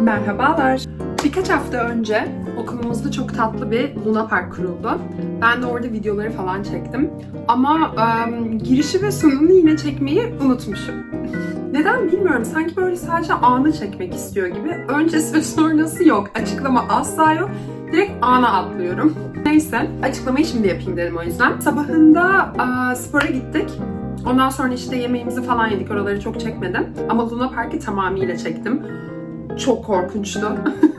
Merhabalar. Birkaç hafta önce okulumuzda çok tatlı bir Luna Park kuruldu. Ben de orada videoları falan çektim. Ama em, girişi ve sonunu yine çekmeyi unutmuşum. Neden bilmiyorum. Sanki böyle sadece anı çekmek istiyor gibi. Öncesi ve sonrası yok. Açıklama asla yok. Direkt ana atlıyorum. Neyse, açıklamayı şimdi yapayım dedim o yüzden. Sabahında aa, spora gittik. Ondan sonra işte yemeğimizi falan yedik. Oraları çok çekmedim. Ama Luna Park'ı tamamıyla çektim. Çok korkunçtu.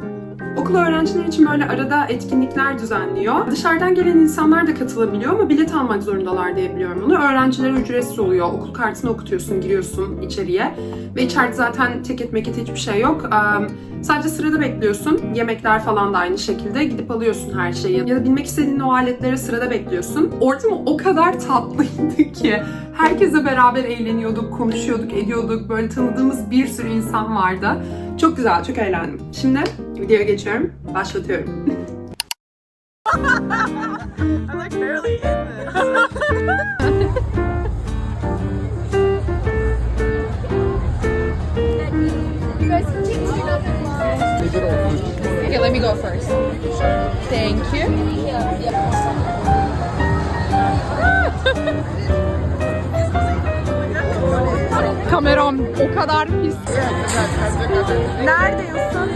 Okul öğrencileri için böyle arada etkinlikler düzenliyor. Dışarıdan gelen insanlar da katılabiliyor ama bilet almak zorundalar diye biliyorum onu. Öğrencilere ücretsiz oluyor. Okul kartını okutuyorsun, giriyorsun içeriye. Ve içeride zaten ticket meket hiçbir şey yok. Eee, sadece sırada bekliyorsun. Yemekler falan da aynı şekilde. Gidip alıyorsun her şeyi. Ya da bilmek istediğin o aletlere sırada bekliyorsun. Ortam o kadar tatlıydı ki. Herkese beraber eğleniyorduk, konuşuyorduk, ediyorduk. Böyle tanıdığımız bir sürü insan vardı. Çok güzel, çok eğlendim. Şimdi videoya geçiyorum. Başlatıyorum. Okay, let me go first. Thank you. Kameram o kadar pis. Neredeyorsun?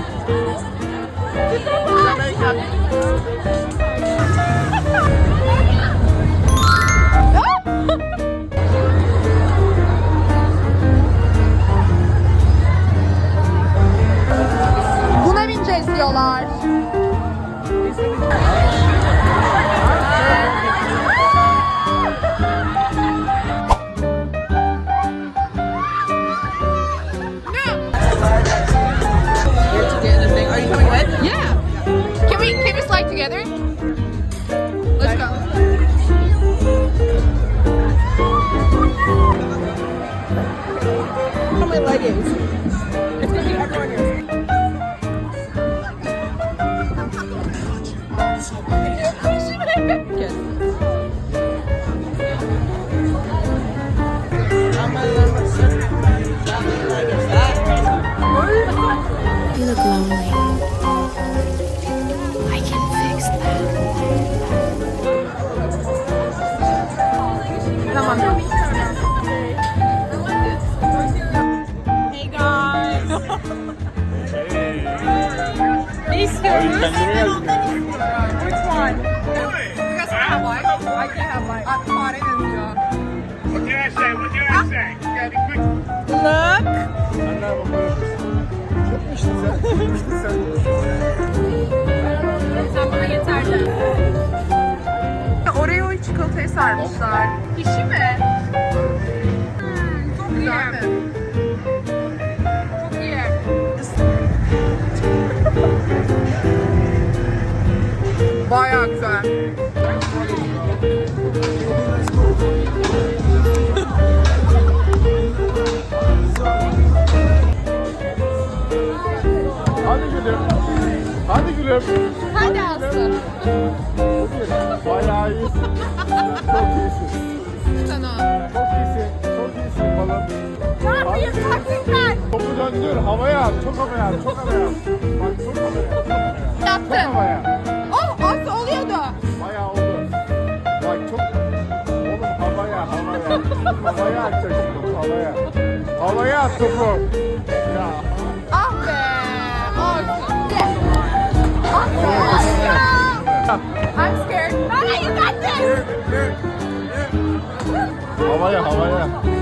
Hey guys. ne istiyoruz? Which one? You guys can have one. I can have one. Aa, fare benziyor. What did I say? What did I say? You gotta be quick. Look. Sen Oreo'yu çikolataya sarmışlar. Dişi mi? Hmm, çok güzel mi? Çok iyi. Bayağı güzel. Hadi gülüm. Hadi gülüm. Hadi Aslı. Sana. Çok iyisin. Çok iyisin balım. Yapayım taktikler? Topu döndür. Havaya at. Çok havaya at. Çok havaya at. Bak çok havaya at. Çok Yaptım. havaya. Oh Aslı oluyordu. Bayağı oldu. Bak çok... Oğlum havaya havaya. Havaya atacaksın havaya. Havaya at topu. Ya. Ah be. Olsun. Yes. Ah be. I'm scared. Mama, you got this. Havaya havaya. Okay,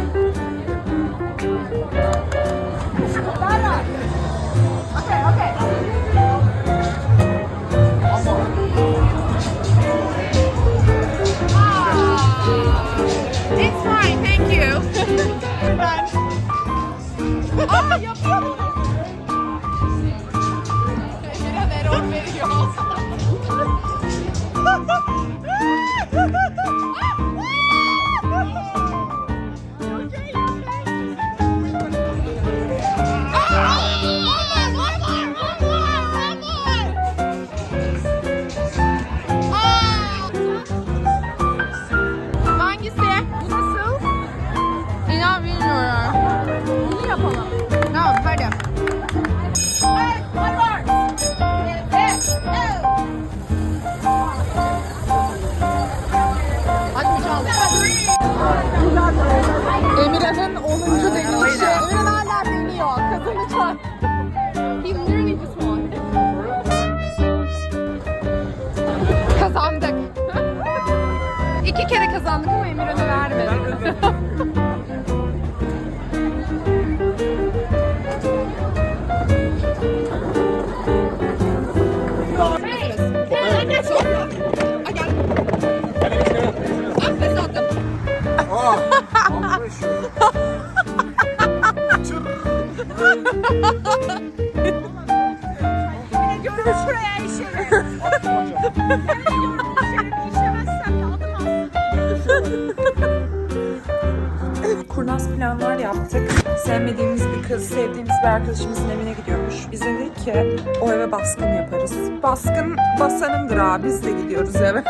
Oh. Al. kurnaz planlar yaptık. Sevmediğimiz bir kız, sevdiğimiz bir arkadaşımızın evine gidiyormuş. Biz de dedik ki o eve baskın yaparız. Baskın basanındır abi, biz de gidiyoruz eve.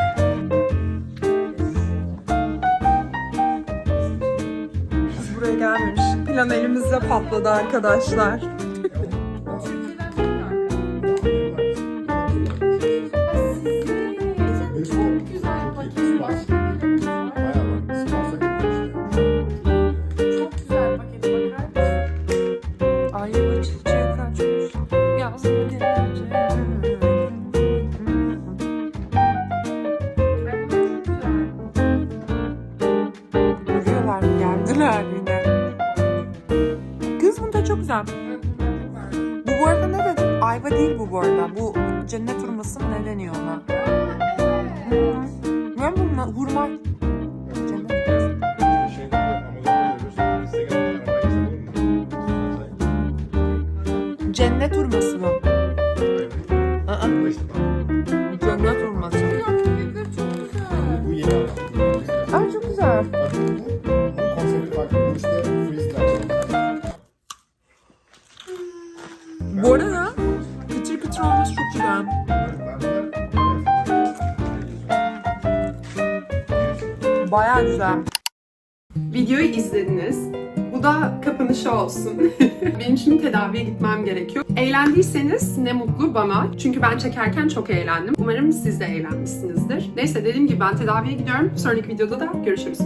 Gelmemiş. Plan elimizde patladı arkadaşlar. Geldiler yine. Kız bunda çok güzel. Bu bu arada ne dedi? Ayva değil bu bu arada. Bu cennet hurması mı ne deniyor ona? Ne bunlar? Hurma. Cennet hurması. Cennet hurması Bu arada kıtır kıtır olması çok güzel. Baya güzel. Videoyu izlediniz. Bu da kapanışı olsun. Benim şimdi tedaviye gitmem gerekiyor. Eğlendiyseniz ne mutlu bana. Çünkü ben çekerken çok eğlendim. Umarım siz de eğlenmişsinizdir. Neyse dediğim gibi ben tedaviye gidiyorum. Sonraki videoda da görüşürüz.